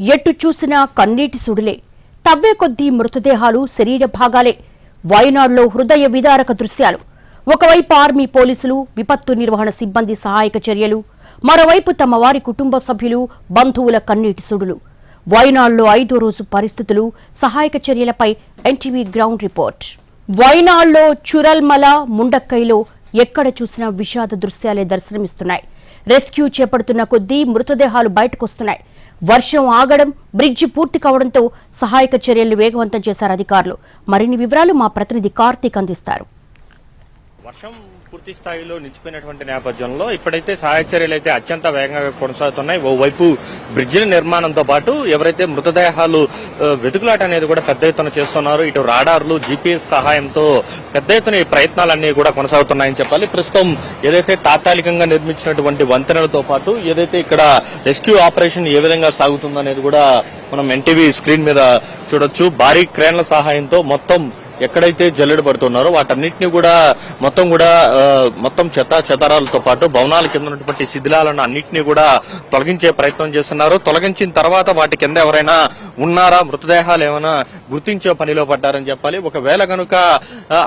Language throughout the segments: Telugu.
ఎట్టు చూసినా కన్నీటి సుడులే. తవ్వే కొద్దీ మృతదేహాలు శరీర భాగాలే. వయనాడులో హృదయ విదారక దృశ్యాలు. ఒకవైపు ఆర్మీ పోలీసులు విపత్తు నిర్వహణ సిబ్బంది సహాయక చర్యలు. మరోవైపు తమ వారి కుటుంబ సభ్యులు బంధువుల కన్నీటి సుడులు. వయనాడులో ఐదో రోజు పరిస్థితులు సహాయక చర్యలపై ఎన్టీవీ గ్రౌండ్ రిపోర్ట్. వయనాడులో చురల్మల ముండక్కైలో ఎక్కడ చూసినా విషాద దృశ్యాలే దర్శనమిస్తున్నాయి. రెస్క్యూ చేపడుతున్న కొద్దీ మృతదేహాలు బయటకొస్తున్నాయి. వర్షం ఆగడం బ్రిడ్జి పూర్తి కావడంతో సహాయక చర్యలు వేగవంతం చేశారు అధికారులు. మరిన్ని వివరాలు మా ప్రతినిధి కార్తీక్ అందిస్తారు. వర్షం పూర్తి స్థాయిలో నిలిచిపోయినటువంటి నేపథ్యంలో ఇప్పుడైతే సహాయ చర్యలు అయితే అత్యంత వేగంగా కొనసాగుతున్నాయి. ఓవైపు బ్రిడ్జిల నిర్మాణంతో పాటు ఎవరైతే మృతదేహాలు వెతుకులాట అనేది కూడా పెద్ద ఎత్తున చేస్తున్నారు ఇటు రాడార్లు జీపీఎస్ సహాయంతో పెద్ద ఎత్తున ఈ ప్రయత్నాలన్నీ కూడా కొనసాగుతున్నాయని చెప్పాలి. ప్రస్తుతం ఏదైతే తాత్కాలికంగా నిర్మించినటువంటి వంతెనలతో పాటు ఏదైతే ఇక్కడ రెస్క్యూ ఆపరేషన్ ఏ విధంగా సాగుతుందనేది కూడా మనం ఎన్టీవీ స్క్రీన్ మీద చూడొచ్చు. భారీ క్రేన్ల సహాయంతో మొత్తం ఎక్కడైతే జల్లెడ పడుతున్నారో వాటన్నిటిని కూడా మొత్తం కూడా మొత్తం చెత్త చెదారాలతో పాటు భవనాల కింద ఉన్నటువంటి శిథిలాలను అన్నింటినీ కూడా తొలగించే ప్రయత్నం చేస్తున్నారు. తొలగించిన తర్వాత వాటి కింద ఎవరైనా ఉన్నారా? మృతదేహాలు ఏమైనా గుర్తించే పనిలో పడ్డారని చెప్పాలి. ఒకవేళ కనుక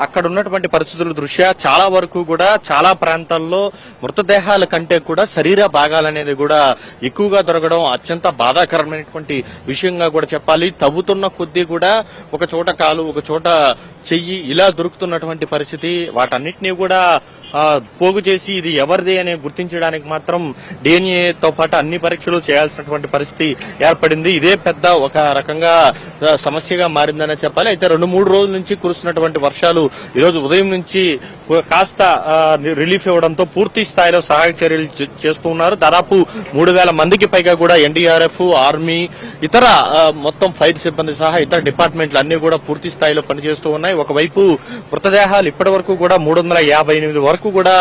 అక్కడ ఉన్నటువంటి పరిస్థితుల దృష్ట్యా చాలా వరకు కూడా చాలా ప్రాంతాల్లో మృతదేహాల కంటే కూడా శరీర భాగాలు అనేది కూడా ఎక్కువగా దొరకడం అత్యంత బాధాకరమైనటువంటి విషయంగా కూడా చెప్పాలి. తవ్వుతున్న కొద్దీ కూడా ఒక చోట కాలు ఒక చోట చెయ్యి ఇలా దొరుకుతున్నటువంటి పరిస్థితి వాటన్నిటినీ కూడా పోగు చేసి ఇది ఎవరిది అని గుర్తించడానికి మాత్రం డిఎన్ఏతో పాటు అన్ని పరీక్షలు చేయాల్సినటువంటి పరిస్థితి ఏర్పడింది. ఇదే పెద్ద ఒక రకంగా సమస్యగా మారిందనే చెప్పాలి. అయితే రెండు మూడు రోజుల నుంచి కురుస్తున్నటువంటి వర్షాలు ఈరోజు ఉదయం నుంచి కాస్త రిలీఫ్ ఇవ్వడంతో పూర్తి స్థాయిలో సహాయక చర్యలు చేస్తూ ఉన్నారు. దాదాపు మూడు వేల మందికి పైగా కూడా ఎన్డీఆర్ఎఫ్ ఆర్మీ ఇతర మొత్తం ఫైర్ సిబ్బంది సహా ఇతర డిపార్ట్మెంట్లు అన్ని కూడా పూర్తి స్థాయిలో పనిచేస్తూ ఉన్నాయి. ఒకవైపు మృతదేహాలు ఇప్పటి వరకు కూడా మూడు వందల యాభై ఎనిమిది వరకు కూడా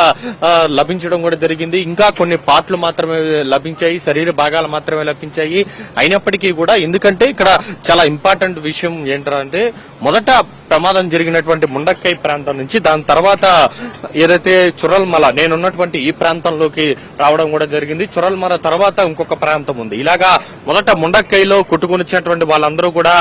లభించడం కూడా జరిగింది. ఇంకా కొన్ని పార్ట్లు మాత్రమే లభించాయి. శరీర భాగాలు మాత్రమే లభించాయి. అయినప్పటికీ కూడా ఎందుకంటే ఇక్కడ చాలా ఇంపార్టెంట్ విషయం ఏంటంటే మొదట ప్రమాదం జరిగినటువంటి ముండక్కై ప్రాంతం నుంచి దాని తర్వాత ఏదైతే చురల్మల నేనున్నటువంటి ఈ ప్రాంతంలోకి రావడం కూడా జరిగింది. చురల్మల తర్వాత ఇంకొక ప్రాంతం ఉంది. ఇలాగా మొదట ముండక్కైలో కొట్టుకొనిచ్చినటువంటి వాళ్ళందరూ కూడా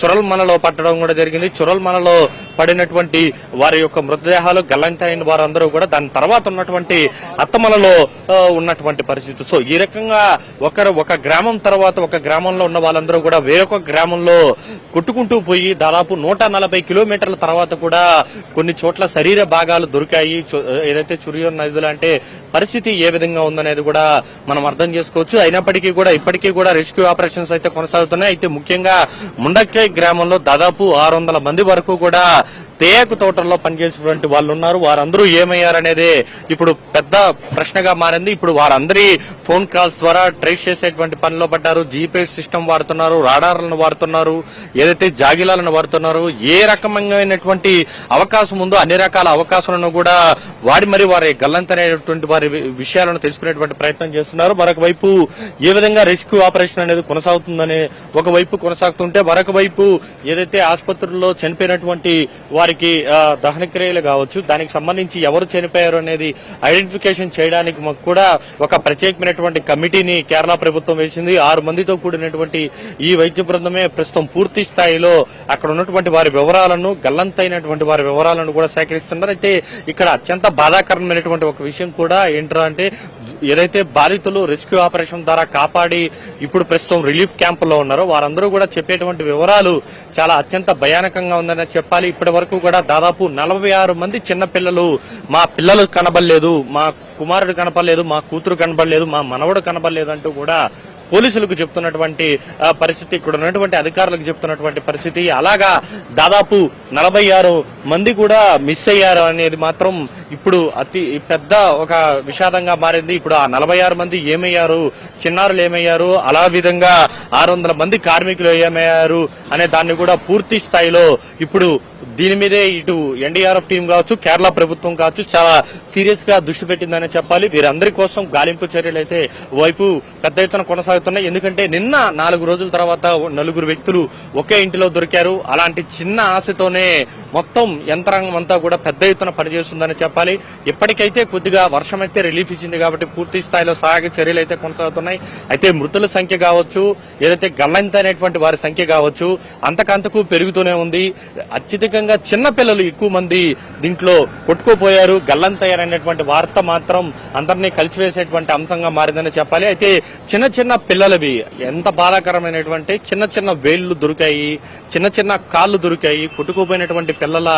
చురల్మలలో పట్టడం కూడా జరిగింది. చురల్మలలో పడినటువంటి వారి యొక్క మృతదేహాలు గల్లంతైన వారందరూ కూడా దాని తర్వాత ఉన్నటువంటి అత్తమలలో ఉన్నటువంటి పరిస్థితి. సో ఈ రకంగా ఒకరు ఒక గ్రామం తర్వాత ఒక గ్రామంలో ఉన్న వాళ్ళందరూ కూడా వేరొక గ్రామంలో కొట్టుకుంటూ పోయి దాదాపు నూట నలభై కిలోమీటర్ల తర్వాత కూడా కొన్ని చోట్ల శరీర భాగాలు దొరికాయి. చు- ఏదైతే చురియో నదులు అంటే పరిస్థితి ఏ విధంగా ఉందనేది కూడా మనం అర్థం చేసుకోవచ్చు. అయినప్పటికీ కూడా ఇప్పటికీ కూడా రెస్క్యూ ఆపరేషన్స్ అయితే కొనసాగుతున్నాయి. అయితే ముఖ్యంగా ముండక్కై గ్రామంలో దాదాపు ఆరు వందల మంది వరకు కూడా తేయాకు తోటల్లో పనిచేసినటువంటి వాళ్ళు ఉన్నారు వారందరూ ఏమయ్యారనేది ఇప్పుడు పెద్ద ప్రశ్నగా మారింది. ఇప్పుడు వారందరి ఫోన్ కాల్స్ ద్వారా ట్రేస్ చేసేటువంటి పనిలో పడ్డారు. జీపీఎస్ సిస్టమ్ వాడుతున్నారు రాడార్లను వాడుతున్నారు ఏదైతే జాగిలాలను వాడుతున్నారు ఏ రకమైనటువంటి అవకాశం ఉందో అన్ని రకాల అవకాశాలను కూడా వాడి మరి వారి గల్లంతనేటువంటి వారి విషయాలను తెలుసుకునేటువంటి ప్రయత్నం చేస్తున్నారు. మరొక వైపు ఏ విధంగా రెస్క్యూ ఆపరేషన్ అనేది కొనసాగుతుందని ఒక వైపు కొనసాగుతుంటే మరొక వైపు ఏదైతే ఆసుపత్రుల్లో చనిపోయినటువంటి వారి వారికి దహనక్రియలు దహన క్రియలు కావచ్చు దానికి సంబంధించి ఎవరు చనిపోయారు అనేది ఐడెంటిఫికేషన్ చేయడానికి మాకు కూడా ఒక ప్రత్యేకమైనటువంటి కమిటీని కేరళ ప్రభుత్వం వేసింది. ఆరు మందితో కూడినటువంటి ఈ వైద్య బృందమే ప్రస్తుతం పూర్తి స్థాయిలో అక్కడ ఉన్నటువంటి వారి వివరాలను గల్లంతైనటువంటి వారి వివరాలను కూడా సేకరిస్తున్నారు. అయితే ఇక్కడ అత్యంత బాధాకరమైనటువంటి ఒక విషయం కూడా ఏంట్రా అంటే ఏదైతే బాధితులు రెస్క్యూ ఆపరేషన్ ద్వారా కాపాడి ఇప్పుడు ప్రస్తుతం రిలీఫ్ క్యాంపులో ఉన్నారో వారందరూ కూడా చెప్పేటువంటి వివరాలు చాలా అత్యంత భయానకంగా ఉందని చెప్పాలి. ఇప్పటి వరకు కూడా దాదాపు నలభై ఆరు మంది చిన్నపిల్లలు మా పిల్లలు కనబడలేదు మా కుమారుడు కనపడలేదు మా కూతురు కనపడలేదు మా మనవడు కనపడలేదు అంటూ కూడా పోలీసులకు చెప్తున్నటువంటి పరిస్థితి ఇక్కడ ఉన్నటువంటి అధికారులకు చెప్తున్నటువంటి పరిస్థితి. అలాగా దాదాపు నలభై ఆరు మంది కూడా మిస్ అయ్యారు అనేది మాత్రం ఇప్పుడు అతి పెద్ద ఒక విషాదంగా మారింది. ఇప్పుడు ఆ నలభై ఆరు మంది ఏమయ్యారు? చిన్నారులు ఏమయ్యారు? అలా విధంగా ఆరు వందల మంది కార్మికులు ఏమయ్యారు? అనే దాన్ని కూడా పూర్తి స్థాయిలో ఇప్పుడు దీని మీదే ఇటు ఎన్డీఆర్ఎఫ్ టీం కావచ్చు కేరళ ప్రభుత్వం కావచ్చు చాలా సీరియస్గా దృష్టి పెట్టిందనే చెప్పాలి. వీరందరి కోసం గాలింపు చర్యలు అయితే వైపు పెద్ద ఎత్తున కొనసాగుతున్నాయి. ఎందుకంటే నిన్న నాలుగు రోజుల తర్వాత నలుగురు వ్యక్తులు ఒకే ఇంటిలో దొరికారు. అలాంటి చిన్న ఆశతోనే మొత్తం యంత్రాంగం అంతా కూడా పెద్ద ఎత్తున పనిచేస్తుందని చెప్పాలి. ఇప్పటికైతే కొద్దిగా వర్షం అయితే రిలీఫ్ ఇచ్చింది కాబట్టి పూర్తి స్థాయిలో సహాయక చర్యలు అయితే కొనసాగుతున్నాయి. అయితే మృతుల సంఖ్య కావచ్చు ఏదైతే గల్లంత అనేటువంటి వారి సంఖ్య కావచ్చు అంతకంతకు పెరుగుతూనే ఉంది. అత్యధికంగా చిన్న పిల్లలు ఎక్కువ మంది దీంట్లో కొట్టుకుపోయారు గల్లంతయ్యారనేటువంటి వార్త మాత్రం అందరినీ కలిసివేసేటువంటి అంశంగా మారిందని చెప్పాలి. అయితే చిన్న చిన్న పిల్లలవి ఎంత బాధాకరమైనటువంటి చిన్న చిన్న వేళ్ళు దొరికాయి చిన్న చిన్న కాళ్ళు దొరికాయి కొట్టుకుపోయినటువంటి పిల్లల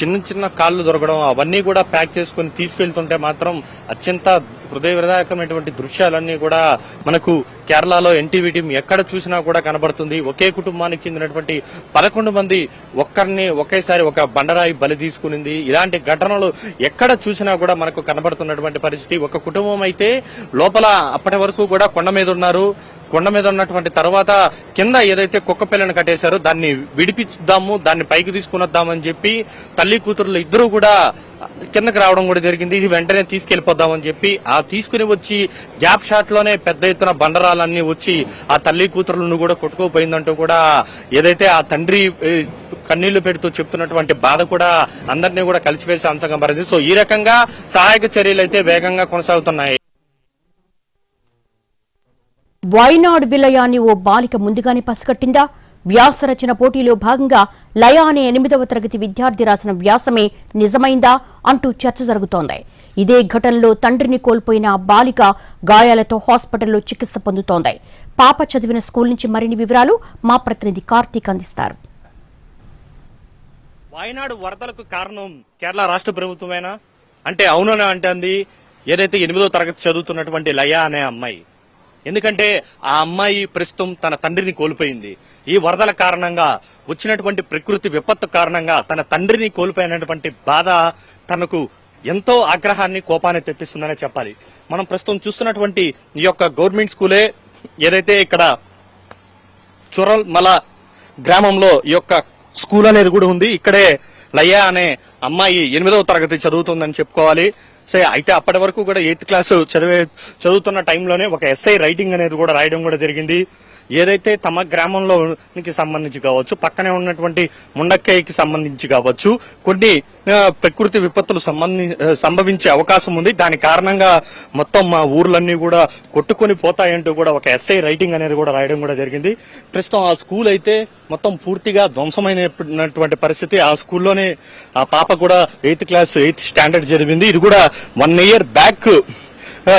చిన్న చిన్న కాళ్ళు దొరకడం అవన్నీ కూడా ప్యాక్ చేసుకుని తీసుకెళ్తుంటే మాత్రం అత్యంత హృదయ విదాయకమైనటువంటి దృశ్యాలన్నీ కూడా మనకు కేరళలో ఎన్టీవీ టీం ఎక్కడ చూసినా కూడా కనబడుతుంది. ఒకే కుటుంబానికి చెందినటువంటి పదకొండు మంది ఒక్కరిని ఒకేసారి ఒక బండరాయి బలి తీసుకునింది. ఇలాంటి ఘటనలు ఎక్కడ చూసినా కూడా మనకు కనబడుతున్నటువంటి పరిస్థితి. ఒక కుటుంబం అయితే లోపల అప్పటి వరకు కూడా కొండ మీద ఉన్నారు. కొండ మీద ఉన్నటువంటి తర్వాత కింద ఏదైతే కుక్క పిల్లని కట్టేశారో దాన్ని విడిపిద్దాము దాన్ని పైకి తీసుకుని వద్దామని చెప్పి తల్లి కూతురులు ఇద్దరు కూడా కిందకి రావడం కూడా జరిగింది. ఇది వెంటనే తీసుకెళ్ళిపోద్దామని చెప్పి ఆ తీసుకుని వచ్చి గ్యాప్ షాట్లోనే పెద్ద ఎత్తున బండరాలన్నీ వచ్చి ఆ తల్లి కూతురులను కూడా కొట్టుకోపోయిందంటూ కూడా ఏదైతే ఆ తండ్రి కన్నీళ్ళు పెడుతూ చెప్తున్నటువంటి బాధ కూడా అందరినీ కూడా కలిసివేసే అంశంగా మారింది. సో ఈ రకంగా సహాయక చర్యలు అయితే వేగంగా కొనసాగుతున్నాయి. వైనాడ్ విలయాన్ని ఓ బాలిక ముందుగానే పసిగట్టిందా? వ్యాసరచన పోటీలో భాగంగా లయ అనే ఎనిమిదవ తరగతి విద్యార్థి రాసిన వ్యాసమే నిజమైందా అంటూ చర్చ జరుగుతోంది. ఇదే ఘటనలో తండ్రిని కోల్పోయిన బాలిక గాయాలతో హాస్పిటల్లో చికిత్స పొందుతోంది. పాప చదివిన స్కూల్ నుంచి మరిన్ని వివరాలు మా ప్రతినిధి కార్తీక్ అందిస్తారు. వాయనాడు వరదలకు కారణం కేరళ రాష్ట్ర ప్రభుత్వమేనా? అంటే అవునా అంటే అంది ఏదైతే ఎనిమిదో తరగతి చదువుతున్నటువంటి లయ అనే అమ్మాయి. ఎందుకంటే ఆ అమ్మాయి ప్రస్తుతం తన తండ్రిని కోల్పోయింది. ఈ వరదల కారణంగా వచ్చినటువంటి ప్రకృతి విపత్తు కారణంగా తన తండ్రిని కోల్పోయినటువంటి బాధ తనకు ఎంతో ఆగ్రహాన్ని కోపాన్ని తెప్పిస్తుందనే చెప్పాలి. మనం ప్రస్తుతం చూస్తున్నటువంటి ఈ యొక్క గవర్నమెంట్ స్కూలే ఏదైతే ఇక్కడ చురల్మల గ్రామంలో ఈ యొక్క స్కూల్ అనేది కూడా ఉంది ఇక్కడే లయ అనే అమ్మాయి ఎనిమిదవ తరగతి చదువుతుందని చెప్పుకోవాలి. సో అయితే అప్పటి వరకు కూడా ఎయిత్ క్లాస్ చదివే చదువుతున్న టైంలోనే ఒక ఎస్ఐ రైటింగ్ అనేది కూడా రాయడం కూడా జరిగింది. ఏదైతే తమ గ్రామంలోనికి సంబంధించి కావచ్చు పక్కనే ఉన్నటువంటి ముండక్కయ్యకి సంబంధించి కావచ్చు కొన్ని ప్రకృతి విపత్తులు సంబంధి సంభవించే అవకాశం ఉంది. దాని కారణంగా మొత్తం మా ఊర్లన్నీ కూడా కొట్టుకొని పోతాయంటూ కూడా ఒక ఎస్ఐ రైటింగ్ అనేది కూడా రాయడం కూడా జరిగింది. ప్రస్తుతం ఆ స్కూల్ అయితే మొత్తం పూర్తిగా ధ్వంసమైనటువంటి పరిస్థితి. ఆ స్కూల్లోనే ఆ పాప కూడా ఎయిత్ క్లాస్ ఎయిత్ స్టాండర్డ్ జరిగింది. ఇది కూడా వన్ ఇయర్ బ్యాక్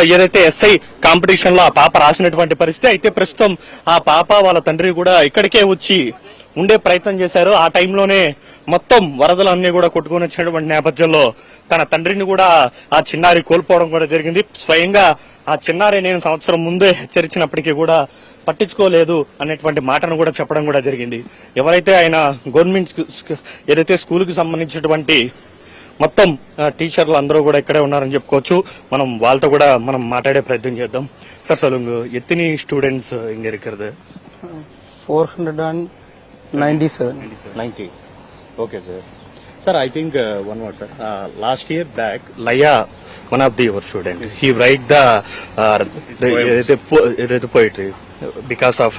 ఏదైతే ఎస్ఐ కాంపిటీషన్లో ఆ పాప రాసినటువంటి పరిస్థితి అయితే ప్రస్తుతం ఆ పాప వాళ్ళ తండ్రి కూడా ఇక్కడికే వచ్చి ఉండే ప్రయత్నం చేశారు. ఆ టైంలోనే మొత్తం వరదలు అన్ని కూడా కొట్టుకుని వచ్చినటువంటి నేపథ్యంలో తన తండ్రిని కూడా ఆ చిన్నారి కోల్పోవడం కూడా జరిగింది. స్వయంగా ఆ చిన్నారి నేను సంవత్సరం ముందే హెచ్చరించినప్పటికీ కూడా పట్టించుకోలేదు అనేటువంటి మాటను కూడా చెప్పడం కూడా జరిగింది. ఎవరైతే ఆయన గవర్నమెంట్ స్కూ- స్కూ- ఏదైతే స్కూల్కి సంబంధించినటువంటి మొత్తం ఆ, టీచర్లు అందరూ కూడా ఇక్కడే ఉన్నారని చెప్పుకోవచ్చు మనం వాళ్ళతో కూడా మనం మాట్లాడే ప్రయత్నం చేద్దాం సార్ సొలుంగు ఎత్తిని స్టూడెంట్స్ ఇంక இருக்கிறது 497 ninety okay sir sir I think one word sir last year back Laya one of the your student he write the ఏదైతే po- ఏదైతే poetry because of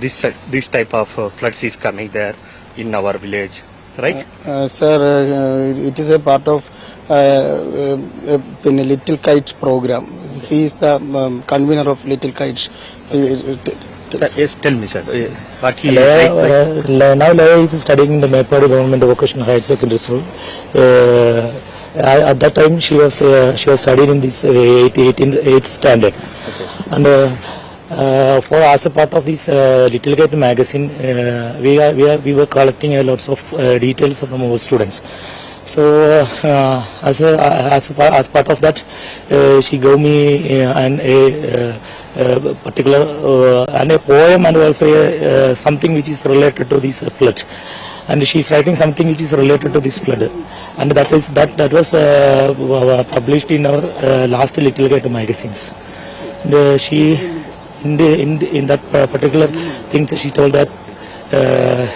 this this type of floods is coming there in our village right Uh, sir, uh, it is a part of uh, uh, in a Little Kites program. He is the um, convener of Little Kites. He- he- t- t- yes tell me sir what he Laya, write, like- uh, La- now Laya is studying in the Mepadi Government Vocational Higher Secondary School. Uh, at that time, she was uh, she was studying in this uh, eight, eight, in the eighth standard, and uh, uh, for as a part of this uh, Little Gate magazine, uh, we are, we are we were collecting a lots of uh, details from our students. So uh, as a as a part, as part of that, uh, she gave me uh, an a uh, uh, particular uh, and a poem and also a, uh, something which is related to this flood. And she's writing something which is related to this flood, and that is that that was uh, published in our uh, last Little Gate magazines. And, uh, she in the in the, in that uh, particular thing she told that. Uh,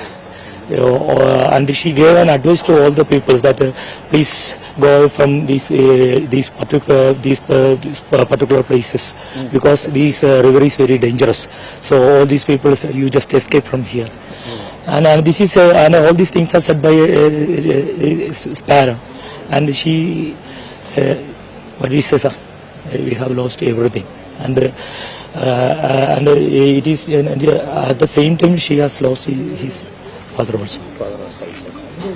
uh, and she gave an advice to all the peoples that uh, please go from these uh, these particular these, uh, these uh, particular places because these uh, river is very dangerous. So all these peoples you just escape from here. And, and this is uh, and all these things are said by uh, uh, uh, Sparrow, and she uh, what do you say, sir? Uh, We have lost everything, and uh, uh, and uh, it is and uh, at the same time she has lost his, his father also.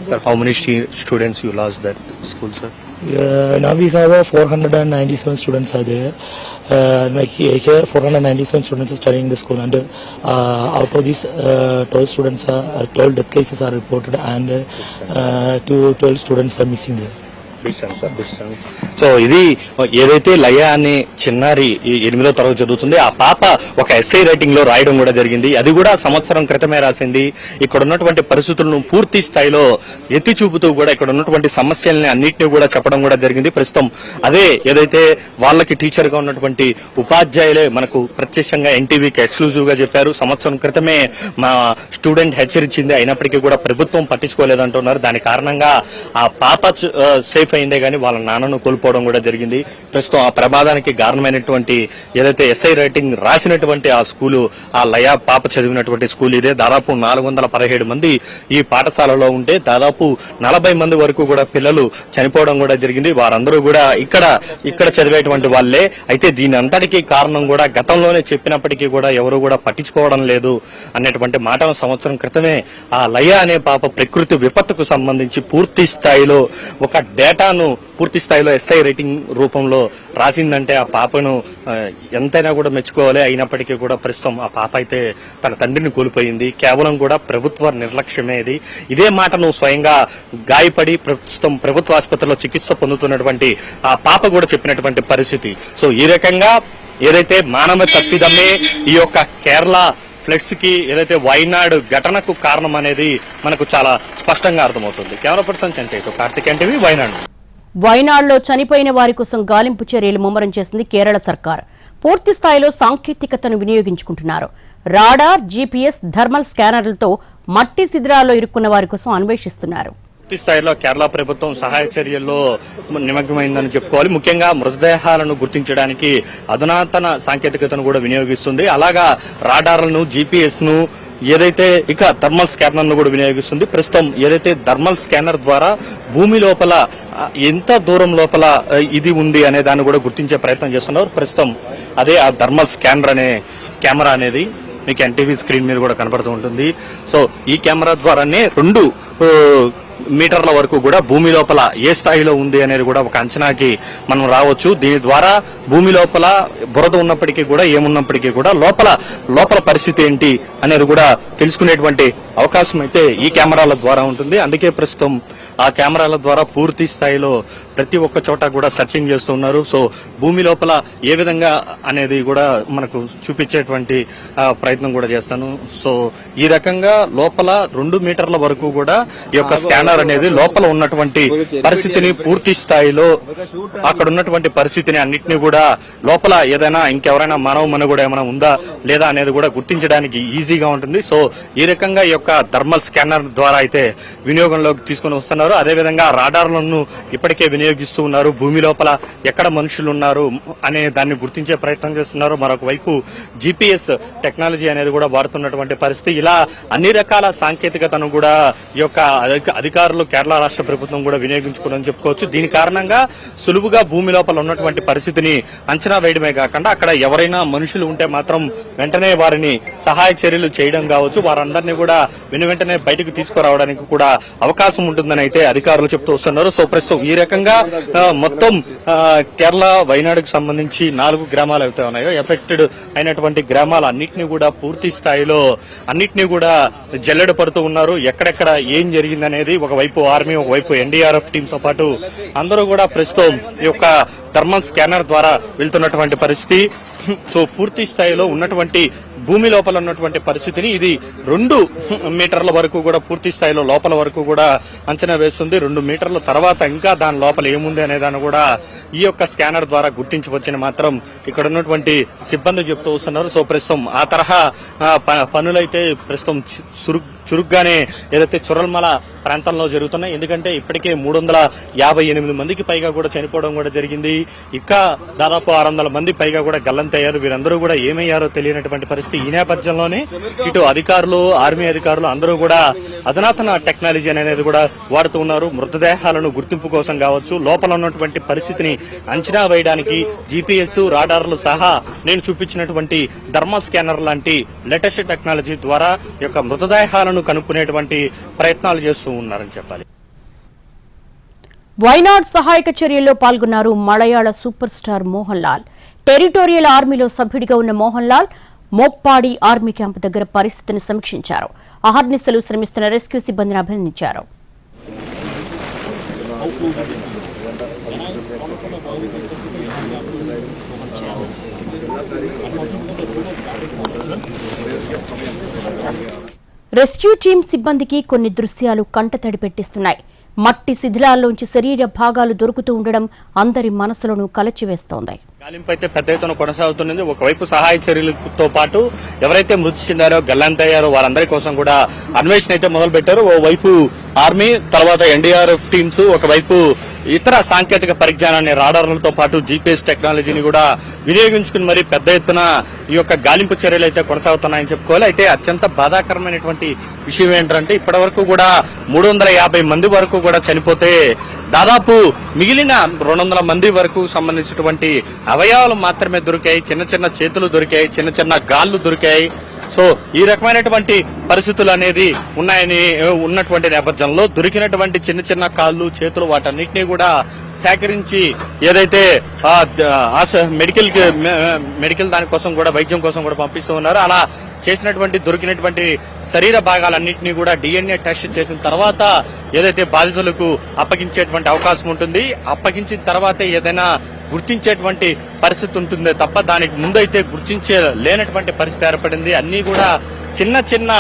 Sir, how many students you lost that school, sir? Uh, now we have uh, 497 students are there. Uh, like here, here 497 students are studying in the school and uh, out of these uh, 12 students are, uh, 12 death cases are reported and uh, uh, two, 12 students are missing there. So ఇది ఏదైతే లయ అనే చిన్నారి ఎనిమిదో తరగతి చదువుతుంది ఆ పాప ఒక ఎస్ఐ రైటింగ్లో రాయడం కూడా జరిగింది. అది కూడా సంవత్సరం క్రితమే రాసింది. ఇక్కడ ఉన్నటువంటి పరిస్థితులను పూర్తి స్థాయిలో ఎత్తి చూపుతూ కూడా ఇక్కడ ఉన్నటువంటి సమస్యల్ని అన్నింటినీ కూడా చెప్పడం కూడా జరిగింది. ప్రస్తుతం అదే ఏదైతే వాళ్ళకి టీచర్గా ఉన్నటువంటి ఉపాధ్యాయులే మనకు ప్రత్యక్షంగా ఎన్టీవీకి ఎక్స్క్లూజివ్గా చెప్పారు. సంవత్సరం క్రితమే మా స్టూడెంట్ హెచ్చరించింది. అయినప్పటికీ కూడా ప్రభుత్వం పట్టించుకోలేదంటున్నారు. దాని కారణంగా ఆ పాప సేఫ్ ఆ, అయిందే గానీ వాళ్ళ నాన్నను కోల్పోవడం కూడా జరిగింది. ప్రస్తుతం ఆ ప్రమాదానికి కారణమైనటువంటి ఏదైతే ఎస్ఐ రైటింగ్ రాసినటువంటి ఆ స్కూలు ఆ లయ పాప చదివినటువంటి స్కూల్ ఇదే. దాదాపు నాలుగు వందల పదిహేడు మంది ఈ పాఠశాలలో ఉంటే దాదాపు నలభై మంది వరకు కూడా పిల్లలు చనిపోవడం కూడా జరిగింది. వారందరూ కూడా ఇక్కడ ఇక్కడ చదివేటువంటి వాళ్ళే. అయితే దీని అంతటికీ కారణం కూడా గతంలోనే చెప్పినప్పటికీ కూడా ఎవరు కూడా పట్టించుకోవడం లేదు అనేటువంటి మాట సంవత్సరం క్రితమే ఆ లయ అనే పాప ప్రకృతి విపత్తుకు సంబంధించి పూర్తి స్థాయిలో ఒక పటాను పూర్తి స్థాయిలో ఎస్ఐ రేటింగ్ రూపంలో రాసిందంటే ఆ పాపను ఎంతైనా కూడా మెచ్చుకోవాలి. అయినప్పటికీ కూడా ప్రస్తుతం ఆ పాప అయితే తన తండ్రిని కోల్పోయింది. కేవలం కూడా ప్రభుత్వ నిర్లక్ష్యమే ఇది ఇదే మాటను స్వయంగా గాయపడి ప్రస్తుతం ప్రభుత్వ ఆసుపత్రిలో చికిత్స పొందుతున్నటువంటి ఆ పాప కూడా చెప్పినటువంటి పరిస్థితి. సో ఈ రకంగా ఏదైతే మానవ తప్పిదమే ఈ యొక్క కేరళ ఫ్లడ్స్కి ఏదైతే వైనాడు ఘటనకు కారణం అనేది మనకు చాలా స్పష్టంగా అర్థమవుతుంది. కెమెరా పర్సన్ చంచయ్యతో కార్తిక్ అంటే వైనాడు. వైనాడులో చనిపోయిన వారి కోసం గాలింపు చర్యలు ముమ్మరం చేసింది కేరళ సర్కార్. పూర్తి స్థాయిలో సాంకేతికతను వినియోగించుకుంటున్నారు. రాడార్ జీపీఎస్ థర్మల్ స్కానర్లతో మట్టి శిథిరాల్లో ఇరుక్కున్న వారి కోసం అన్వేషిస్తున్నారు. పూర్తి స్థాయిలో కేరళ ప్రభుత్వం సహాయ చర్యల్లో నిమగ్నమైందని చెప్పుకోవాలి. ముఖ్యంగా మృతదేహాలను గుర్తించడానికి అధునాతన సాంకేతికతను కూడా వినియోగిస్తుంది. అలాగా రాడార్లను జీపీఎస్ను ఏదైతే ఇక థర్మల్ స్కానర్ను కూడా వినియోగిస్తుంది. ప్రస్తుతం ఏదైతే థర్మల్ స్కానర్ ద్వారా భూమి లోపల ఎంత దూరం లోపల ఇది ఉంది అనే దాన్ని కూడా గుర్తించే ప్రయత్నం చేస్తున్నారు. ప్రస్తుతం అదే ఆ థర్మల్ స్కానర్ అనే కెమెరా అనేది మీకు ఎన్టీవీ స్క్రీన్ మీద కూడా కనబడుతూ ఉంటుంది. సో ఈ కెమెరా ద్వారానే రెండు మీటర్ల వరకు కూడా భూమి లోపల ఏ స్థాయిలో ఉంది అనేది కూడా ఒక అంచనాకి మనం రావచ్చు. దీని ద్వారా భూమి లోపల బురద ఉన్నప్పటికీ కూడా ఏమున్నప్పటికీ కూడా లోపల లోపల పరిస్థితి ఏంటి అనేది కూడా తెలుసుకునేటువంటి అవకాశం అయితే ఈ కెమెరాల ద్వారా ఉంటుంది. అందుకే ప్రస్తుతం ఆ కెమెరాల ద్వారా పూర్తి స్థాయిలో ప్రతి ఒక్క చోట కూడా సర్చింగ్ చేస్తున్నారు సో భూమి లోపల ఏ విధంగా అనేది కూడా మనకు చూపించేటువంటి ప్రయత్నం కూడా చేస్తాను. సో ఈ రకంగా లోపల రెండు మీటర్ల వరకు కూడా ఈ యొక్క స్కానర్ అనేది లోపల ఉన్నటువంటి పరిస్థితిని పూర్తి స్థాయిలో అక్కడ ఉన్నటువంటి పరిస్థితిని అన్నిటిని కూడా లోపల ఏదైనా ఇంకెవరైనా మానవ మనుగడ ఏమైనా ఉందా లేదా అనేది కూడా గుర్తించడానికి ఈజీగా ఉంటుంది. సో ఈ రకంగా ఈ యొక్క థర్మల్ స్కానర్ ద్వారా అయితే వినియోగంలోకి తీసుకొని వస్తున్నారు. అదేవిధంగా రాడార్లను ఇప్పటికే వినియోగిస్తూ ఉన్నారు. భూమి లోపల ఎక్కడ మనుషులు ఉన్నారు అనే దాన్ని గుర్తించే ప్రయత్నం చేస్తున్నారు. మరొక వైపు జీపీఎస్ టెక్నాలజీ అనేది కూడా వాడుతున్నటువంటి పరిస్థితి. ఇలా అన్ని రకాల సాంకేతికతను కూడా ఈ యొక్క అధికారులు కేరళ రాష్ట్ర ప్రభుత్వం కూడా వినియోగించుకోవాలని చెప్పుకోవచ్చు. దీని కారణంగా సులువుగా భూమి లోపల ఉన్నటువంటి పరిస్థితిని అంచనా వేయడమే కాకుండా అక్కడ ఎవరైనా మనుషులు ఉంటే మాత్రం వెంటనే వారిని సహాయ చర్యలు చేయడం కావచ్చు. వారందరినీ కూడా వెను వెంటనే బయటకు తీసుకురావడానికి కూడా అవకాశం ఉంటుందని అయితే అధికారులు చెప్తూ వస్తున్నారు. సో ప్రస్తుతం ఈ రకంగా మొత్తం కేరళ వైనాడుకు సంబంధించి నాలుగు గ్రామాలు అయితే ఉన్నాయో ఎఫెక్టెడ్ అయినటువంటి గ్రామాలు అన్నింటినీ కూడా పూర్తి స్థాయిలో అన్నిటినీ కూడా జల్లెడ పడుతూ ఉన్నారు. ఎక్కడెక్కడ ఏం జరిగిందనేది ఒకవైపు ఆర్మీ ఒకవైపు ఎన్డీఆర్ఎఫ్ టీమ్తో పాటు అందరూ కూడా ప్రస్తుతం ఈ యొక్క థర్మల్ స్కానర్ ద్వారా వెళ్తున్నటువంటి పరిస్థితి. సో పూర్తి స్థాయిలో ఉన్నటువంటి భూమి లోపల ఉన్నటువంటి పరిస్థితిని ఇది రెండు మీటర్ల వరకు కూడా పూర్తి స్థాయిలో లోపల వరకు కూడా అంచనా వేస్తుంది. రెండు మీటర్ల తర్వాత ఇంకా దాని లోపల ఏముంది అనే దాన్ని కూడా ఈ యొక్క స్కానర్ ద్వారా గుర్తించవచ్చని మాత్రం ఇక్కడ ఉన్నటువంటి సిబ్బంది చెప్తూ వస్తున్నారు. సో ప్రస్తుతం ఆ తరహా ప- పనులైతే ప్రస్తుతం చు- చురుగ్గానే ఏదైతే చురల్మల ప్రాంతంలో జరుగుతున్నాయి ఎందుకంటే ఇప్పటికే మూడు వందల యాభై ఎనిమిది మందికి పైగా కూడా చనిపోవడం కూడా జరిగింది. ఇంకా దాదాపు ఆరు వందల మంది పైగా కూడా గల్లంతయ్యారు. వీరందరూ కూడా ఏమయ్యారో తెలియనటువంటి పరిస్థితి ఈ నేపథ్యంలోనే. ఇటు అధికారులు ఆర్మీ అధికారులు అందరూ కూడా అధునాతన టెక్నాలజీ అనేది కూడా వాడుతూ ఉన్నారు. మృతదేహాలను గుర్తింపు కోసం కావచ్చు లోపల ఉన్నటువంటి పరిస్థితిని అంచనా వేయడానికి జీపీఎస్ రాడార్లు సహా నేను చూపించినటువంటి థర్మల్ స్కానర్ లాంటి లేటెస్ట్ టెక్నాలజీ ద్వారా యొక్క మృతదేహాలను కనుక్కునేటువంటి ప్రయత్నాలు చేస్తూ ఉన్నారని చెప్పాలి. వైనాడ్ సహాయక చర్యల్లో పాల్గొన్నారు Malayala super star Mohan Lal territorial ఆర్మీలో సభ్యుడిగా ఉన్న మోహన్ లాల్ మోప్పాడి ఆర్మీ క్యాంపు దగ్గర పరిస్థితిని సమీక్షించారు. అహర్నిశలు శ్రమిస్తున్న రెస్క్యూ సిబ్బందిని అభినందించారు. రెస్క్యూ టీం సిబ్బందికి కొన్ని దృశ్యాలు కంటతడి పెట్టిస్తున్నాయి. మట్టి శిథిలాల్లోంచి శరీర భాగాలు దొరుకుతూ ఉండడం అందరి మనసులను కలచివేస్తోంది. గాలింపు అయితే పెద్ద ఎత్తున కొనసాగుతున్నది. ఒకవైపు సహాయ చర్యలతో పాటు ఎవరైతే మృతి చెందారో గల్లంతయ్యారో వారందరి కోసం కూడా అన్వేషణ అయితే మొదలు పెట్టారు ఓవైపు ఆర్మీ తర్వాత ఎన్డీఆర్ఎఫ్ టీమ్స్ ఒకవైపు ఇతర సాంకేతిక పరిజ్ఞానాన్ని రాడార్లతో పాటు జీపీఎస్ టెక్నాలజీని కూడా వినియోగించుకుని మరి పెద్ద ఎత్తున ఈ యొక్క గాలింపు చర్యలు అయితే కొనసాగుతున్నాయని చెప్పుకోవాలి. అయితే అత్యంత బాధాకరమైనటువంటి విషయం ఏంటంటే ఇప్పటి వరకు కూడా మూడు వందల యాభై మంది వరకు కూడా చనిపోతే దాదాపు మిగిలిన రెండు వందల మంది వరకు సంబంధించినటువంటి అవయవాలు మాత్రమే దొరికాయి చిన్న చిన్న చేతులు దొరికాయి చిన్న చిన్న గాళ్ళు దొరికాయి. సో ఈ రకమైనటువంటి పరిస్థితులు అనేది ఉన్నాయని ఉన్నటువంటి నేపథ్యంలో దొరికినటువంటి చిన్న చిన్న కాళ్ళు చేతులు వాటన్నిటినీ కూడా సేకరించి ఏదైతే మెడికల్ మెడికల్ దానికోసం కూడా వైద్యం కోసం కూడా పంపిస్తూ ఉన్నారు అలా చేసినటువంటి దొరికినటువంటి శరీర భాగాలన్నింటినీ కూడా డిఎన్ఏ టెస్ట్ చేసిన తర్వాత ఏదైతే బాధితులకు అప్పగించేటువంటి అవకాశం ఉంటుంది అప్పగించిన తర్వాతే ఏదైనా గుర్తించేటువంటి పరిస్థితి ఉంటుందే తప్ప దానికి ముందైతే గుర్తించే లేనటువంటి పరిస్థితి ఏర్పడింది. అన్ని కూడా చిన్న చిన్న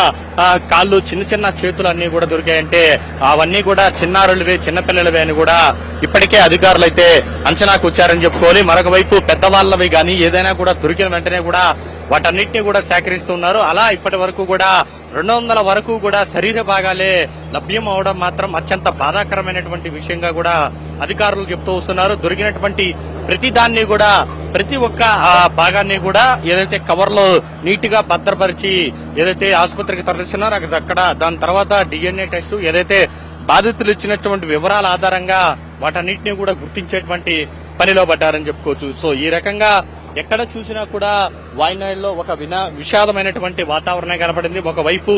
కాళ్ళు చిన్న చిన్న చేతులు అన్ని కూడా దొరికాయంటే అవన్నీ కూడా చిన్నారులవే చిన్నపిల్లలవే అని కూడా ఇప్పటికే అధికారులు అయితే అంచనాకు వచ్చారని చెప్పుకోవాలి. మరొక వైపు పెద్దవాళ్ళవి కానీ ఏదైనా కూడా దొరికిన వెంటనే కూడా వాటన్నిటిని కూడా సేకరిస్తున్నారు అలా ఇప్పటి వరకు కూడా రెండు వందల వరకు కూడా శరీర భాగాలే లభ్యం అవడం మాత్రం అత్యంత బాధాకరమైనటువంటి విషయంగా కూడా అధికారులు చెప్తూ వస్తున్నారు. దొరికినటువంటి ప్రతి దాన్ని కూడా ప్రతి ఒక్క ఆ భాగాన్ని కూడా ఏదైతే కవర్లో నీట్గా భద్రపరిచి ఏదైతే ఆసుపత్రికి తరలిస్తున్నారో అక్కడ అక్కడ దాని తర్వాత డిఎన్ఏ టెస్ట్ ఏదైతే బాధితులు ఇచ్చినటువంటి వివరాల ఆధారంగా వాటన్నిటిని కూడా గుర్తించేటువంటి పనిలో పడ్డారని చెప్పుకోవచ్చు. సో ఈ రకంగా ఎక్కడ చూసినా కూడా వాయినాడులో ఒక వినా విషాదమైనటువంటి వాతావరణం కనపడింది. ఒకవైపు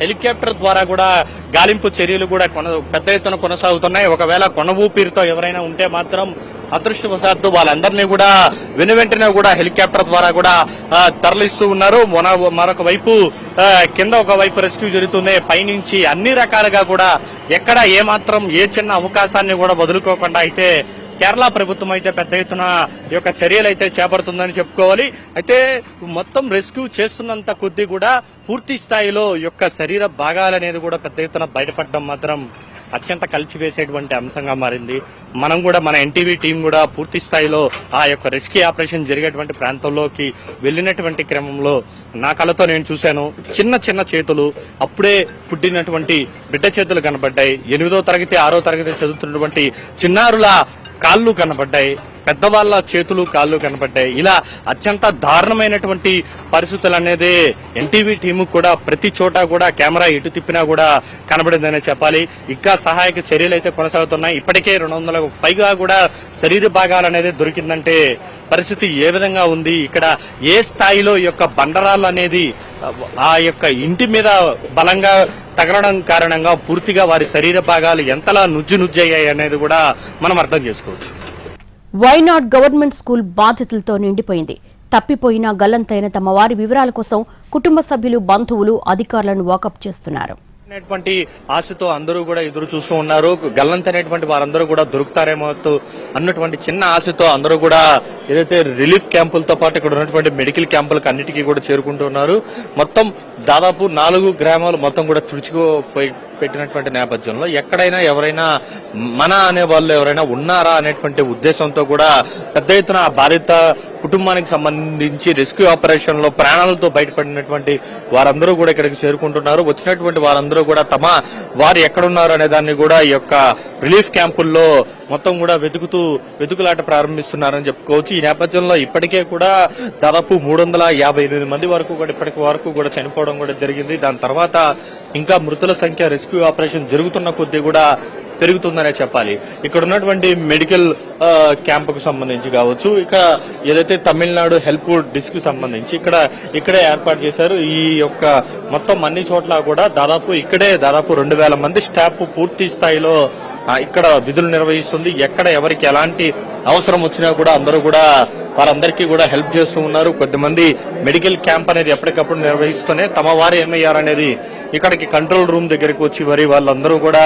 హెలికాప్టర్ ద్వారా కూడా గాలింపు చర్యలు కూడా కొన పెద్ద ఎత్తున కొనసాగుతున్నాయి. ఒకవేళ కొన ఊపిరితో ఎవరైనా ఉంటే మాత్రం అదృష్టవశాత్తు వాళ్ళందరినీ కూడా వెను వెంటనే కూడా హెలికాప్టర్ ద్వారా కూడా తరలిస్తూ ఉన్నారు. మొన మరొక వైపు కింద ఒక వైపు రెస్క్యూ జరుగుతుంది. పైనుంచి అన్ని రకాలుగా కూడా ఎక్కడ ఏమాత్రం ఏ చిన్న అవకాశాన్ని కూడా వదులుకోకుండా అయితే కేరళ ప్రభుత్వం అయితే పెద్ద ఎత్తున ఈ యొక్క చర్యలు అయితే చేపడుతుందని చెప్పుకోవాలి. అయితే మొత్తం రెస్క్యూ చేస్తున్నంత కొద్దీ కూడా పూర్తి స్థాయిలో యొక్క శరీర భాగాలు అనేది కూడా పెద్ద ఎత్తున బయటపడడం మాత్రం అత్యంత కలిసివేసేటువంటి అంశంగా మారింది. మనం కూడా మన ఎన్టీవీ టీం కూడా పూర్తి స్థాయిలో ఆ యొక్క రెస్క్యూ ఆపరేషన్ జరిగేటువంటి ప్రాంతంలోకి వెళ్ళినటువంటి క్రమంలో నా కళతో నేను చూశాను. చిన్న చిన్న చేతులు అప్పుడే పుట్టినటువంటి బిడ్డ చేతులు కనబడ్డాయి. ఎనిమిదో తరగతి ఆరో తరగతి చదువుతున్నటువంటి చిన్నారుల కాళ్ళు కనబడ్డాయి. పెద్దవాళ్ళ చేతులు కాళ్ళు కనపడ్డాయి. ఇలా అత్యంత దారుణమైనటువంటి పరిస్థితులు అనేది ఎన్టీవీ టీము కూడా ప్రతి చోట కూడా కెమెరా ఎటు తిప్పినా కూడా కనబడిందనే చెప్పాలి. ఇంకా సహాయక చర్యలు అయితే కొనసాగుతున్నాయి. ఇప్పటికే రెండు వందల పైగా కూడా శరీర భాగాలు అనేది దొరికిందంటే పరిస్థితి ఏ విధంగా ఉంది? ఇక్కడ ఏ స్థాయిలో ఈ యొక్క బండరాళ్ళు అనేది ఆ యొక్క ఇంటి మీద బలంగా తగలడం కారణంగా పూర్తిగా వారి శరీర భాగాలు ఎంతలా నుజ్జు నుజ్జయ్యాయి అనేది కూడా మనం అర్థం చేసుకోవచ్చు. వైనాడ్ గవర్నమెంట్ స్కూల్ బాధితులతో నిండిపోయింది. తప్పిపోయిన గల్లంతైన తమ వారి వివరాల కోసం కుటుంబ సభ్యులు బంధువులు అధికారులను వాకప్ చేస్తున్నారు. అనేటువంటి ఆశతో అందరూ కూడా ఎదురు చూస్తూ ఉన్నారు. గల్లంతనేటువంటి వారందరూ కూడా దొరుకుతారేమో తో- అన్నటువంటి చిన్న ఆశతో అందరూ కూడా ఏదైతే రిలీఫ్ క్యాంపులతో పాటు ఇక్కడ ఉన్నటువంటి మెడికల్ క్యాంపులకు అన్నిటికీ కూడా చేరుకుంటున్నారు మొత్తం దాదాపు నాలుగు గ్రామాలు మొత్తం కూడా తుడిచిపోయి పెట్టినటువంటి నేపథ్యంలో ఎక్కడైనా ఎవరైనా మన అనే వాళ్ళు ఎవరైనా ఉన్నారా అనేటువంటి ఉద్దేశంతో కూడా పెద్ద ఎత్తున బాధిత కుటుంబానికి సంబంధించి రెస్క్యూ ఆపరేషన్లో ప్రాణాలతో బయటపడినటువంటి వారందరూ కూడా ఇక్కడికి చేరుకుంటున్నారు. వచ్చినటువంటి వారందరూ కూడా తమ వారు ఎక్కడున్నారు అనే దాన్ని కూడా ఈ యొక్క రిలీఫ్ క్యాంపుల్లో మొత్తం కూడా వెతుకుతూ వెతుకులాట ప్రారంభిస్తున్నారని చెప్పుకోవచ్చు. ఈ నేపథ్యంలో ఇప్పటికే కూడా దాదాపు మూడు వందల యాభై ఎనిమిది మంది వరకు కూడా ఇప్పటికి వరకు కూడా చనిపోవడం కూడా జరిగింది. దాని తర్వాత ఇంకా మృతుల సంఖ్య రెస్క్యూ ఆపరేషన్ జరుగుతున్న కొద్దీ కూడా పెరుగుతుందనే చెప్పాలి. ఇక్కడ ఉన్నటువంటి మెడికల్ ఆ, క్యాంపుకు సంబంధించి కావచ్చు ఇక్కడ ఏదైతే తమిళనాడు హెల్ప్ డిస్క్ సంబంధించి ఇక్కడ ఇక్కడే ఏర్పాటు చేశారు. ఈ యొక్క మొత్తం అన్ని చోట్ల కూడా దాదాపు ఇక్కడే దాదాపు రెండు వేల మంది స్టాఫ్ పూర్తి స్థాయిలో ఇక్కడ విధులు నిర్వహిస్తుంది. ఎక్కడ ఎవరికి ఎలాంటి అవసరం వచ్చినా కూడా అందరూ కూడా వారందరికీ కూడా హెల్ప్ చేస్తూ ఉన్నారు. కొద్దిమంది మెడికల్ క్యాంప్ అనేది ఎప్పటికప్పుడు నిర్వహిస్తూనే తమ వారు ఏమయ్యారనేది ఇక్కడికి కంట్రోల్ రూమ్ దగ్గరికి వచ్చి మరి వాళ్ళందరూ కూడా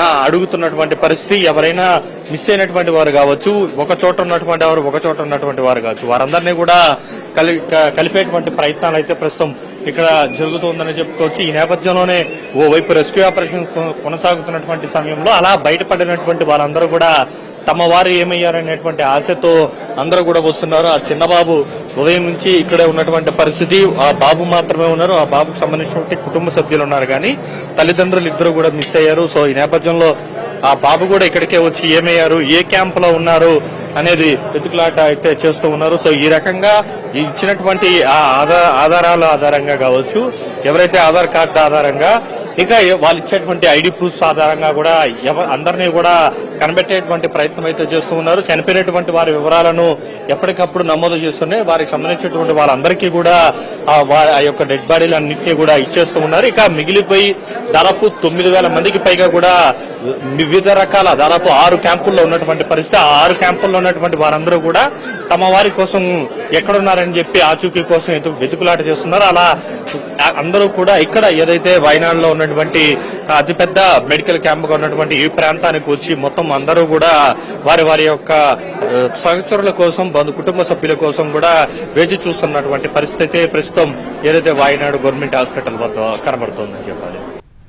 అడుగుతున్నటువంటి పరిస్థితి ఎవరైనా మిస్ అయినటువంటి వారు కావచ్చు ఒక చోట ఉన్నటువంటి వారు ఒక చోట ఉన్నటువంటి వారు కావచ్చు. వారందరినీ కూడా కలి కలిపేటువంటి ప్రయత్నాలు అయితే ప్రస్తుతం ఇక్కడ జరుగుతుందని చెప్పుకోవచ్చు. ఈ నేపథ్యంలోనే ఓ వైపు రెస్క్యూ ఆపరేషన్ కొనసాగుతున్నటువంటి సమయంలో అలా బయటపడినటువంటి వారందరూ కూడా తమ వారు ఏమయ్యారనేటువంటి ఆశతో అందరూ కూడా వస్తున్నారు. ఆ చిన్న బాబు ఉదయం నుంచి ఇక్కడే ఉన్నటువంటి పరిస్థితి ఆ బాబు మాత్రమే ఉన్నారు. ఆ బాబుకు సంబంధించినటువంటి కుటుంబ సభ్యులు ఉన్నారు కానీ తల్లిదండ్రులు ఇద్దరు కూడా మిస్ అయ్యారు. సో ఈ నేపథ్యంలో ఆ బాబు కూడా ఇక్కడికే వచ్చి ఏమయ్యారు ఏ క్యాంప్లో ఉన్నారు అనేది వెతుకులాట అయితే చేస్తూ ఉన్నారు. సో ఈ రకంగా ఇచ్చినటువంటి ఆ ఆధారాల ఆధారంగా కావచ్చు ఎవరైతే ఆధార్ కార్డు ఆధారంగా ఇంకా వాళ్ళు ఇచ్చేటువంటి ఐడి ప్రూఫ్స్ ఆధారంగా కూడా ఎవ అందరినీ కూడా కనిపెట్టేటువంటి ప్రయత్నం అయితే చేస్తూ ఉన్నారు. చనిపోయినటువంటి వారి వివరాలను ఎప్పటికప్పుడు నమోదు చేస్తున్నాయి వారికి సంబంధించినటువంటి వాళ్ళందరికీ కూడా ఆ యొక్క డెడ్ బాడీలు అన్నింటినీ కూడా ఇచ్చేస్తూ ఉన్నారు. ఇక మిగిలిపోయి దాదాపు తొమ్మిది వేల మందికి పైగా కూడా వివిధ రకాల దాదాపు ఆరు క్యాంపుల్లో ఉన్నటువంటి పరిస్థితి. ఆ ఆరు క్యాంపుల్లో ఉన్నటువంటి వారందరూ కూడా తమ వారి కోసం ఎక్కడున్నారని చెప్పి ఆచూకీ కోసం వెతుకులాట చేస్తున్నారు. అలా అందరూ కూడా ఇక్కడ ఏదైతే వయనాడులో ఉన్నటువంటి అతిపెద్ద మెడికల్ క్యాంప్గా ఉన్నటువంటి ఈ ప్రాంతానికి వచ్చి మొత్తం అందరూ కూడా వారి వారి యొక్క సహచరుల కోసం బంధు కుటుంబ సభ్యుల కోసం కూడా వేచి చూస్తున్నటువంటి పరిస్థితి ప్రస్తుతం ఏదైతే వాయనాడు గవర్నమెంట్ హాస్పిటల్ వద్ద కనబడుతోందని చెప్పాలి.